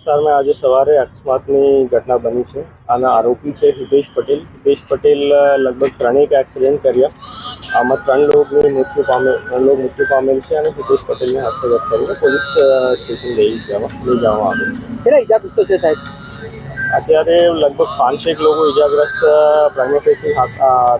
વિસ્તારમાં આજે સવારે અકસ્માતની ઘટના બની છે. આના આરોપી છે હિતેશ પટેલ. હિતેશ પટેલ લગભગ ત્રણેક એક્સિડન્ટ કર્યા. આમાં ત્રણ લોકોની મૃત્યુ પામે ત્રણ લોકો મૃત્યુ પામેલ છે અને હિતેશ પટેલને હસ્તગત કરીને પોલીસ સ્ટેશન લઈ જવા લઈ જવામાં આવેલ છે. કેટલા ઇજાગ્રસ્તો છે સાહેબ? અત્યારે લગભગ પાંચેક લોકો ઇજાગ્રસ્ત પ્રાઇમેફેસી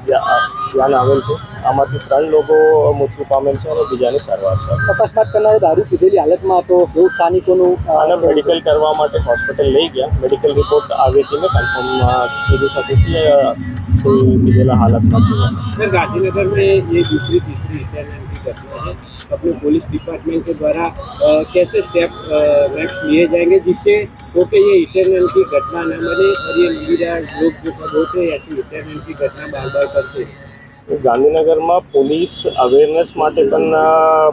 ધ્યાન આવેલ છે આમાંથી ત્રણ લોકો મૃત્યુ પામેલ છે અને બીજાની સારવાર છે અકસ્માત કરનારો દારૂ પીધેલી હાલતમાં હતો એવું સ્થાનિકોનું અ, આને મેડિકલ કરવા માટે હોસ્પિટલ લઈ ગયા મેડિકલ રિપોર્ટ આવેથી મેં કન્ફર્મ કીધું શકું કે અ, કોઈ પીધેલા હાલતમાં છે सर गांधीनगर में ये दूसरी तीसरी इंटरनेट की घटना है अपने पुलिस डिपार्टमेंट के द्वारा अ, कैसे स्टेप नेक्स्ट लिए जाएंगे जिससे हो के ये इंटरनेट की घटना न बने और ये मीडिया लोग जो सब होते हैं ऐसी इंटरनेट की घटना बार बार करते हैं ગાંધીનગરમાં પોલીસ અવેરનેસ માટે પણ અ,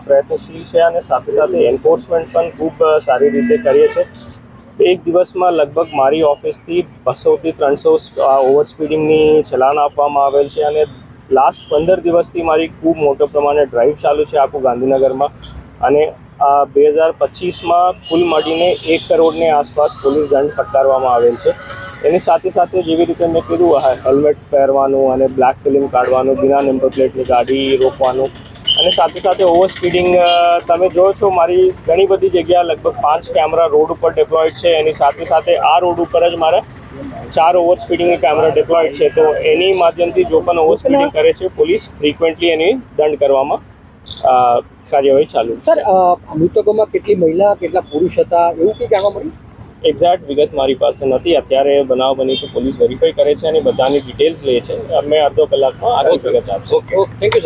પ્રયત્નશીલ છે અને સાથે સાથે એન્ફોર્સમેન્ટ પણ ખૂબ અ, સારી રીતે કરીએ છે એક દિવસમાં લગભગ મારી ઓફિસથી બસોથી ત્રણસો ઓવર સ્પીડિંગની ચલાન આપવામાં આવેલ છે અને લાસ્ટ પંદર દિવસથી મારી ખૂબ મોટો પ્રમાણે ડ્રાઈવ ચાલુ છે આખું ગાંધીનગરમાં અને બે હજાર પચીસમાં કુલ મળીને એક કરોડની આસપાસ પોલીસ દંડ ફટકારવામાં આવેલ છે. એની સાથે સાથે જેવી રીતે મેં કીધું હેલ્મેટ પહેરવાનું અને બ્લેક ફિલ્મ કાઢવાનું બિના નંબર પ્લેટની ગાડી રોકવાનું અને સાથે સાથે ઓવર સ્પીડિંગ તમે જો છો મારી ઘણી બધી જગ્યા લગભગ પાંચ કેમેરા રોડ ઉપર ડેપ્લોયડ છે. એની સાથે સાથે આ રોડ ઉપર જ મારે ચાર ઓવર સ્પીડિંગ કેમેરા ડેપ્લોયડ છે. તો એની માધ્યમથી જો પણ ઓવર સ્પીડિંગ કરે છે પોલીસ ફ્રિકવન્ટલી એની દંડ કરવામાં કાર્યવાહી ચાલુ સર મૃતકોમાં કેટલી મહિલા કેટલા પુરુષ હતા એવું કંઈ જાણવા મળ્યું? એક્ઝેક્ટ વિગત મારી પાસે નથી. અત્યારે બનાવ બની છે પોલીસ વેરીફાઈ કરે છે અને બધાની ડિટેલ્સ લે છે. અમે અડધો કલાકમાં આગળ વિગત આપશું. Okay thank you sir